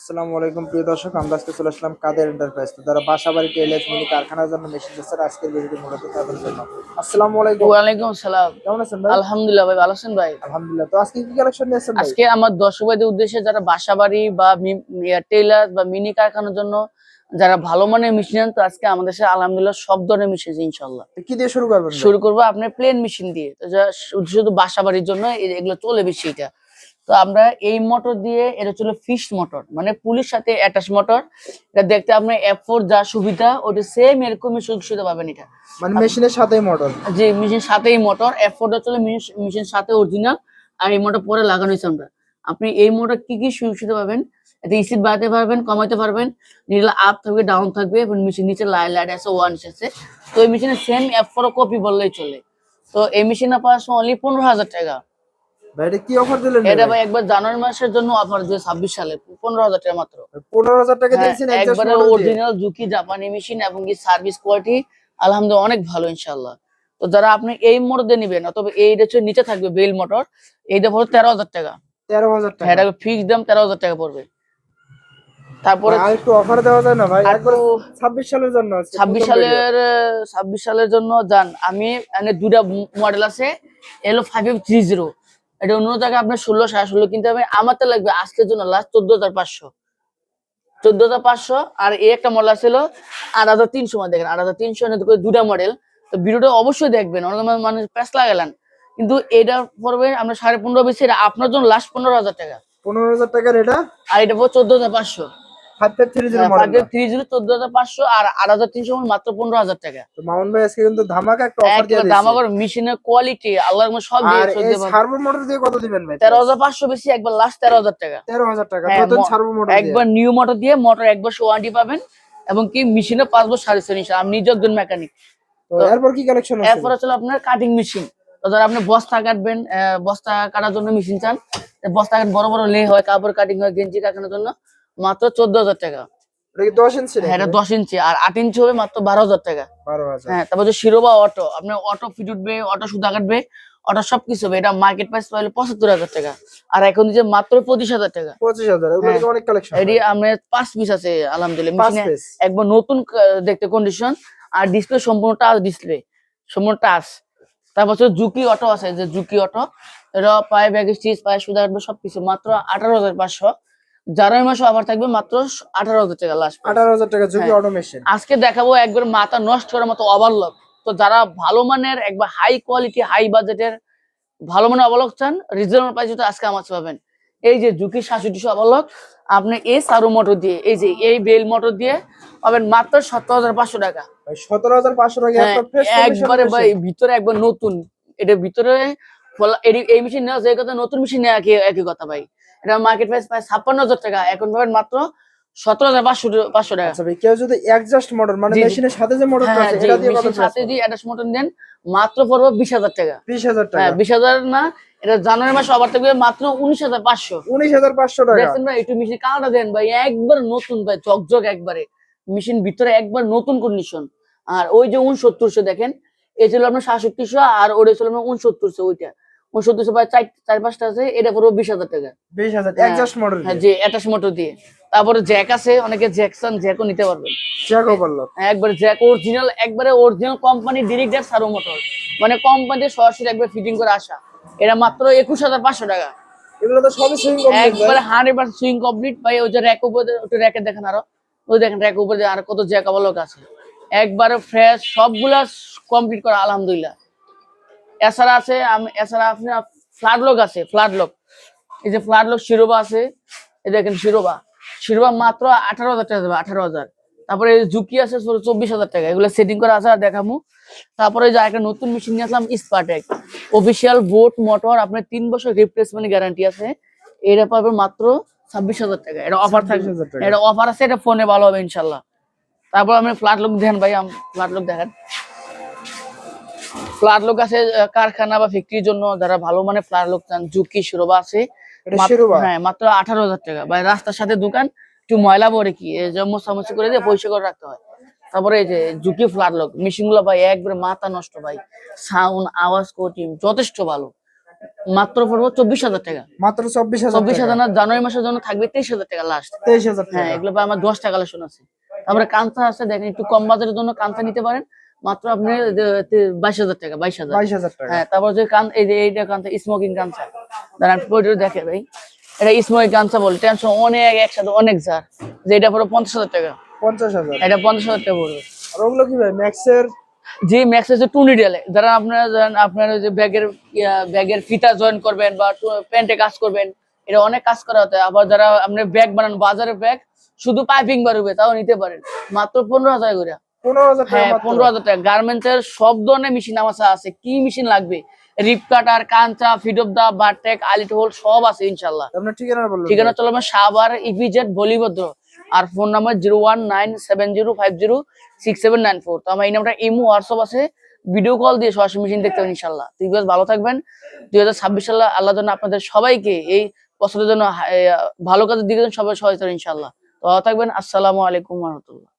আসসালামু আলাইকুম প্রিয় দর্শক আমরা আজকে চলে আসলাম কাদের এন্টারপ্রাইজ তো। যারা বাসা বাড়ি টেলার্স মিনি কারখানার জন্য মেশিন আজকের ভিডিওটি মূলত তাদের জন্য। আসসালামু আলাইকুম। ওয়ালাইকুম সালাম কেমন আছেন ভাই? আলহামদুলিল্লাহ ভাই ভালো আছেন ভাই? আলহামদুলিল্লাহ। তো আজকে কি কালেকশন নিয়েছেন ভাই? আজকে আমার দর্শক ভাইদের উদ্দেশ্যে যারা বাসা বাড়ি বা টেইলার বা মিনি কারখানার জন্য যারা ভালো মানের মেশিন আন তো আজকে আমাদের সাথে আলহামদুলিল্লাহ সব ধরনের মেশিন আছে ইনশাল্লাহ কি দিয়ে শুরু করবেন শুরু করব আপনার প্লেন মেশিন দিয়ে। শুধু বাসা বাড়ির জন্য এগুলো চলে বেশি এটা। তো আমরা এই মোটর দিয়ে এটা ছিল ফিক্স মোটর মানে পুলিশ সাথে অ্যাটাচ মোটর এটা দেখতে আপনার এফ ফোর যা সুবিধা ওটা সেম এরকমই সুযোগ সুবিধা পাবেন এটা। মানে মেশিনের সাথেই মোটর যে মেশিন সাথেই মোটর এফ ফোরটা চলে মেশিন সাথে অরিজিনাল আর এই মোটর পরে লাগানো হয়েছে আমরা। আপনি এই মোটর কি কি সুযোগ সুবিধা পাবেন? এতে স্পিড বাড়াতে পারবেন কমাতে পারবেন নিচে আপ থাকবে ডাউন থাকবে এবং মেশিন নিচে লাইট লাইট আছে ওয়ান আছে। তো এই মেশিনে সেম এফ ফোর কপি বললেই চলে। তো এই মেশিনে পাওয়া অনলি পনেরো হাজার টাকা। ভাই এটা কি অফার দিলেন এটা ভাই? একবার জানুয়ারি মাসের জন্য অফার দিয়ে ছাব্বিশ সালে পনেরো হাজার টাকা মাত্র। পনেরো হাজার টাকা হ্যাঁ, দিয়েছেন একবারে অরিজিনাল জুকি জাপানি মেশিন এবং কি সার্ভিস কোয়ালিটি আলহামদুলিল্লাহ অনেক ভালো ইনশাল্লাহ তো যারা আপনি এই দিয়ে নিবেন অথবা এইটা হচ্ছে নিচে থাকবে বেল মোটর এইটা পড়বে তেরো হাজার টাকা। তেরো হাজার টাকা। হ্যাঁ এটা ফিক্স দাম তেরো হাজার টাকা পড়বে। তারপরে আর একটু অফার দেওয়া যায় না ভাই? একবার একটু ছাব্বিশ সালের জন্য আজকে ছাব্বিশ প্রথম video। সালের ছাব্বিশ সালের জন্য যান আমি এখানে দুটা মডেল আছে এলো ফাইভ এফ থ্রি জিরো এটা অন্য জায়গায় আপনার ষোলো সাড়ে ষোলো কিনতে হবে। আমার তো লাগবে আজকের জন্য লাস্ট চোদ্দ হাজার পাঁচশো। চোদ্দ হাজার পাঁচশো আর এই একটা মডেল ছিল আট হাজার তিনশো মানে দেখেন আট হাজার তিনশো করে দুটা মডেল তো ভিডিওটা অবশ্যই দেখবেন অন্য মানুষ প্যাস লাগালেন। কিন্তু এটা পড়বে আমরা সাড়ে পনেরো বেশি এটা আপনার জন্য লাস্ট পনেরো হাজার টাকা। পনেরো হাজার টাকার এটা? আর এটা পড়বে চোদ্দ হাজার পাঁচশো। Five five three zero five model three zero চোদ্দ হাজার পাঁচশো আর আট হাজার তিনশো মাত্র পনেরো হাজার টাকা। তো ভাই আজকে কিন্তু ধামাকা একটা অফার দিয়ে একটা মেশিনের কোয়ালিটি আল্লাহর সব দিয়ে আর সব এই দিয়ে পাবেন। সার্ভো মোটর দিয়ে কত দিবেন ভাই? তেরো হাজার পাঁচশো বেশি একবার লাস্ট তেরো হাজার টাকা। তেরো হাজার টাকা হ্যাঁ, নতুন ম- সার্ভো মোটর একবার নিউ মোটর দিয়ে মোটর একবার ওয়ারেন্টি পাবেন এবং কি মেশিনে পাঁচ বছর সার্ভিস নিচ্ছে আমি নিজে একজন মেকানিক তো এরপর কি কালেকশন এরপর হচ্ছে আপনার কাটিং মেশিন ধর আপনি বস্তা কাটবেন বস্তা কাটার জন্য মেশিন চান। বস্তা বড় বড় লে হয় কাপড় কাটিং হয় গেঞ্জি কাটানোর জন্য। মাত্র চোদ্দ হাজার টাকা দশ ইঞ্চি হ্যাঁ দশ ইঞ্চি আর আট ইঞ্চি হবে মাত্র বারো হাজার। টাকা হ্যাঁ তারপর শিরোবা অটো আপনার অটো ফিট উঠবে অটো সুদা কাটবে অটো সবকিছু হবে। এটা মার্কেট প্রাইস পাইলে পঁচাত্তর হাজার টাকা। আর এখন দিচ্ছে মাত্র পঁচিশ হাজার টাকা। পঁচিশ হাজার এগুলো হ্যাঁ। থেকে অনেক কালেকশন এটি আপনার পাঁচ পিস আছে আলহামদুলিল্লাহ। একবার নতুন দেখতে কন্ডিশন আর ডিসপ্লে সম্পূর্ণ টাচ ডিসপ্লে সম্পূর্ণ টাচ তারপর জুকি অটো আছে যে জুকি অটো এটা পায়ে ব্যাগ স্টিচ পায়ে সুদা কাটবে সবকিছু। মাত্র আঠারো হাজার পাঁচশো। জানুয়ারি মাসে আবার থাকবে মাত্র আঠারো হাজার টাকা লাস্ট আঠারো হাজার টাকা হ্যাঁ। অটোমেশন আজকে দেখাবো একবার মাথা নষ্ট করার মতো ওভারলক তো যারা ভালো মানের একবার হাই কোয়ালিটি হাই বাজেটের ভালো মানের অবলক চান রিজনেবল প্রাইসে তো আজকে আমার পাবেন। এই যে ঝুঁকি সাতষট্টিশো অবলক আপনি এই সারু মোটর দিয়ে এই যে এই বেল মোটর দিয়ে পাবেন মাত্র সত্তর হাজার পাঁচশো টাকা। সতেরো হাজার পাঁচশো টাকা হ্যাঁ, ফ্রেশ একবারে ভাই ভিতরে একবার নতুন। এটা ভিতরে এই মেশিন নেওয়া যে কথা নতুন মেশিন নেওয়া একই কথা ভাই। এটা মার্কেট প্রাইস প্রায় ছাপ্পান্ন হাজার টাকা। এখন পাবেন মাত্র সতেরো হাজার পাঁচশো পাঁচশো টাকা। আচ্ছা ভাই কেউ যদি অ্যাডজাস্ট মোটর মানে জি, জি। মেশিনের সাথে যে মোটরটা হ্যাঁ আছে এটা দিয়ে কত সাথে সাথে যদি অ্যাটাচ মোটর দেন মাত্র পড়বে বিশ হাজার টাকা। হ্যাঁ বিশ হাজার না এটা জানুয়ারি মাসে আবার থাকবে মাত্র উনিশ হাজার পাঁচশো। উনিশ হাজার পাঁচশো টাকা। দেখছেন ভাই একটু মেশিন কালারটা দেন ভাই একবার নতুন ভাই চকচক একবারে। মেশিন ভিতরে একবার নতুন কন্ডিশন আর ওই যে উনসত্তরশো দেখেন এই ছিল আপনার সাতষট্টিশো আর ওটা ছিল আপনার উনসত্তরশো ওইটা। উনসত্তরশো প্রায় চার চার পাঁচটা আছে এটা পড়বে বিশ হাজার টাকা। বিশ হাজার হ্যাঁ, অ্যাডজাস্ট মোটর হ্যাঁ যে অ্যাটাচ মোটর দিয়ে। তারপরে জ্যাক আছে অনেকে জ্যাকসন জ্যাকও নিতে পারবেন। চেকও বলল। একবার জ্যাক অরিজিনাল একবারে অরিজিনাল কোম্পানি ডিরেক্ট ডেট সারো মোটর মানে কোম্পানি সরাসরি একবার ফিটিং করে আসা। এটা মাত্র একুশ হাজার পাঁচশো টাকা। এগুলো তো সবই সুইং কমপ্লিট একবারে হান্ড্রেড পার্সেন্ট সুইং কমপ্লিট ভাই ওই যে র্যাক উপরে ওটা র্যাকে দেখেন আরও। ওই দেখেন র্যাক উপরে আর কত জ্যাক অবলক আছে। একবারে ফ্রেশ সবগুলা কমপ্লিট করা আলহামদুলিল্লাহ। এছাড়া আছে আমি এছাড়া আপনার ফ্লাড লক আছে ফ্লাড লক এই যে ফ্লাড লক শিরোবা আছে এই দেখেন শিরোবা শিরোবা মাত্র আঠারো হাজার টাকা দেবে আঠারো হাজার। তারপরে ঝুঁকি আছে চব্বিশ হাজার টাকা। এগুলো সেটিং করা আছে আর দেখামু। তারপরে যে একটা নতুন মেশিন নিয়ে আসলাম স্পার্টেক অফিসিয়াল বোট মোটর আপনার তিন বছর রিপ্লেসমেন্ট গ্যারান্টি আছে। এটা পাবে মাত্র ছাব্বিশ হাজার টাকা। এটা অফার থাকবে। এটা অফার আছে এটা ফোনে ভালো হবে ইনশাল্লাহ তারপর আপনি ফ্ল্যাট লোক দেখেন ভাই ফ্ল্যাট লোক দেখেন। ফ্ল্যাট লোক আছে কারখানা বা ফ্যাক্টরির জন্য যারা ভালো মানে ফ্ল্যাট লোক চান ঝুঁকি শিরোবা আছে? হ্যাঁ মাত্র আঠারো হাজার টাকা। ভাই রাস্তার সাথে দোকান একটু ময়লা পরে কি? মোছামুছি করে দিয়ে পরিষ্কার করে রাখতে হয়। তারপরে এই যে ঝুঁকি ফ্ল্যাট লোক মেশিনগুলো ভাই একবারে মাথা নষ্ট ভাই। সাউন্ড আওয়াজ কোটিং যথেষ্ট ভালো। মাত্র পড়ব চব্বিশ হাজার টাকা। মাত্র চব্বিশ হাজার চব্বিশ হাজার না জানুয়ারি মাসের জন্য থাকবে তেইশ হাজার টাকা লাস্ট তেইশ হাজার হ্যাঁ টাকা। এগুলো আমার দশটা কালেকশন আছে। তারপরে কাঁচা আছে দেখেন একটু কম বাজারের জন্য কাঁচা নিতে পারেন। মাত্র আপনি বাইশ হাজার টাকা বাইশ হাজার। বাইশ হাজার টাকা। হ্যাঁ তারপর যে কান এই যে এইটা কাঁচা স্মোকিং কাঁচা দাঁড়ান দেখে ভাই এটা স্মোকিং কাঁচা বলে টেনশন অনেক একসাথে অনেক জার যে এটা পুরো পঞ্চাশ হাজার টাকা। পঞ্চাশ হাজার। এটা পঞ্চাশ হাজার টাকা পড়বে। আর ওগুলো কি ভাই ম্যাক্সের? জি ম্যাক্স হচ্ছে টু নিডেলে যারা আপনারা যারা আপনার যে ব্যাগের ব্যাগের ফিতা জয়েন করবেন বা প্যান্টে কাজ করবেন এটা অনেক কাজ করা হতে আবার যারা আপনি ব্যাগ বানান বাজারের ব্যাগ শুধু পাইপিং বাড়বে তাও নিতে পারেন। মাত্র পনেরো হাজার করে। হ্যাঁ পনেরো হাজার টাকা। গার্মেন্টস এর সব ধরনের মেশিন আমার আছে। কি মেশিন লাগবে? রিপ কাটার কাঞ্চা ফিড বারটেক আলিট হোল সব আছে ইনশাল্লাহ ঠিকানা চলো আমার সাবার ইপিজেড বলিভদ্র। আর phone number zero one nine seven zero five zero six seven nine four তো আমার এই নাম্বারটা ইমো হোয়াটসঅ্যাপ আছে। ভিডিও কল দিয়ে সরাসরি মেশিন দেখতে পাবেন ইনশাল্লাহ তুই বেশ ভালো থাকবেন। দুই হাজার ছাব্বিশ সালে আল্লাহ জন্য আপনাদের সবাইকে এই বছরের জন্য ভালো কাজের দিকে সবাই সহায়তা ইনশাল্লাহ তো ভালো থাকবেন। আসসালামু আলাইকুম রহমতুল্লাহ।